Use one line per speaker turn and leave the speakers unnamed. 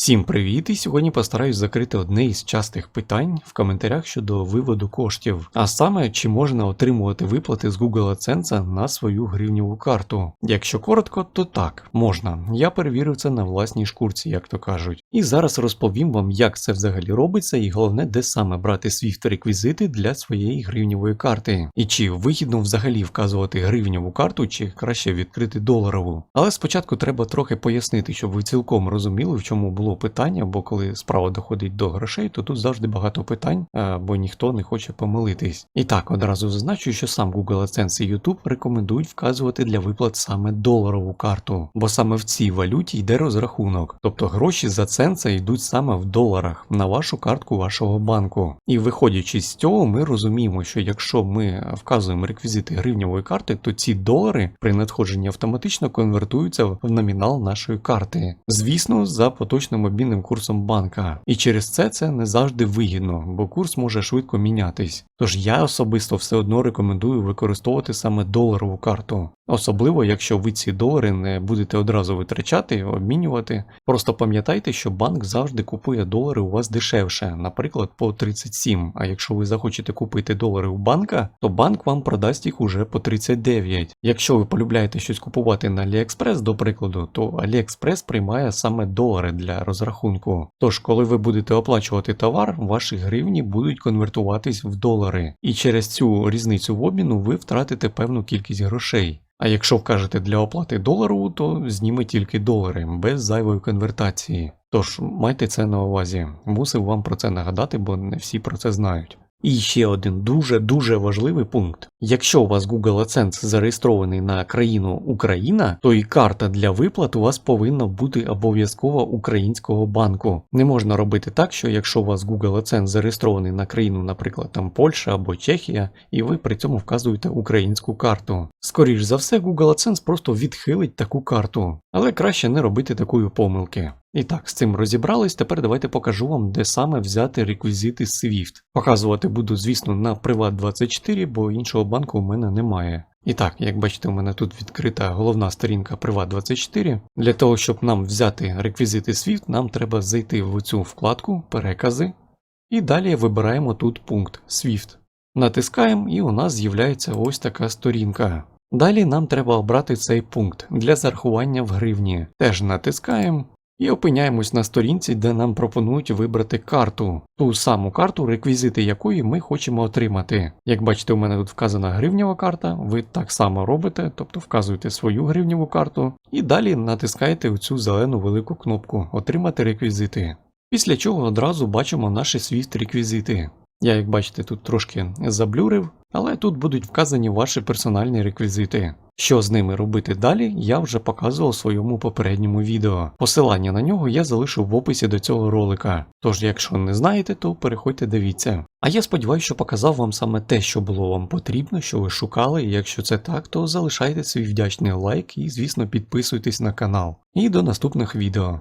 Всім привіт! І сьогодні постараюсь закрити одне із частих питань в коментарях щодо виводу коштів, а саме чи можна отримувати виплати з Google AdSense на свою гривневу карту. Якщо коротко, то так, можна. Я перевірив це на власній шкурці, як то кажуть. І зараз розповім вам, як це взагалі робиться, і головне, де саме брати Swift реквізити для своєї гривневої карти, і чи вигідно взагалі вказувати гривневу карту, чи краще відкрити доларову. Але спочатку треба трохи пояснити, щоб ви цілком розуміли, в чому було питання, бо коли справа доходить до грошей, то тут завжди багато питань, бо ніхто не хоче помилитись. І так, одразу зазначу, що сам Google AdSense і YouTube рекомендують вказувати для виплат саме доларову карту, бо саме в цій валюті йде розрахунок. Тобто гроші за ценса йдуть саме в доларах на вашу картку вашого банку. І виходячи з цього, ми розуміємо, що якщо ми вказуємо реквізити гривневої карти, то ці долари при надходженні автоматично конвертуються в номінал нашої карти. Звісно, за поточним обмінним курсом банка. І через це це не завжди вигідно, бо курс може швидко мінятись. Тож я особисто все одно рекомендую використовувати саме доларову карту. Особливо, якщо ви ці долари не будете одразу витрачати, обмінювати. Просто пам'ятайте, що банк завжди купує долари у вас дешевше, наприклад, по 37. А якщо ви захочете купити долари у банка, то банк вам продасть їх уже по 39. Якщо ви полюбляєте щось купувати на AliExpress, до прикладу, то AliExpress приймає саме долари для розрахунку. Тож, коли ви будете оплачувати товар, ваші гривні будуть конвертуватись в долари. І через цю різницю в обміну ви втратите певну кількість грошей. А якщо вкажете для оплати долару, то зніме тільки долари без зайвої конвертації. Тож майте це на увазі. Мусив вам про це нагадати, бо не всі про це знають. І ще один дуже-дуже важливий пункт. Якщо у вас Google AdSense зареєстрований на країну Україна, то і карта для виплат у вас повинна бути обов'язково українського банку. Не можна робити так, що якщо у вас Google AdSense зареєстрований на країну, наприклад, там Польща або Чехія, і ви при цьому вказуєте українську карту. Скоріш за все, Google AdSense просто відхилить таку карту, але краще не робити такої помилки. І так, з цим розібрались. Тепер давайте покажу вам, де саме взяти реквізити Swift. Показувати буду, звісно, на Privat24, бо іншого банку у мене немає. І так, як бачите, у мене тут відкрита головна сторінка Privat24. Для того, щоб нам взяти реквізити Swift, нам треба зайти в цю вкладку Перекази. І далі вибираємо тут пункт Swift. Натискаємо, і у нас з'являється ось така сторінка. Далі нам треба обрати цей пункт для зарахування в гривні. Теж натискаємо і опиняємось на сторінці, де нам пропонують вибрати карту, ту саму карту, реквізити якої ми хочемо отримати. Як бачите, у мене тут вказана гривнева карта, ви так само робите, тобто вказуєте свою гривневу карту, і далі натискаєте цю зелену велику кнопку Отримати реквізити. Після чого одразу бачимо наші Swift реквізити. Я, як бачите, тут трошки заблюрив, але тут будуть вказані ваші персональні реквізити. Що з ними робити далі, я вже показував у своєму попередньому відео. Посилання на нього я залишу в описі до цього ролика. Тож, якщо не знаєте, то переходьте дивіться. А я сподіваюся, що показав вам саме те, що було вам потрібно, що ви шукали, і якщо це так, то залишайте свій вдячний лайк і, звісно, підписуйтесь на канал. І до наступних відео.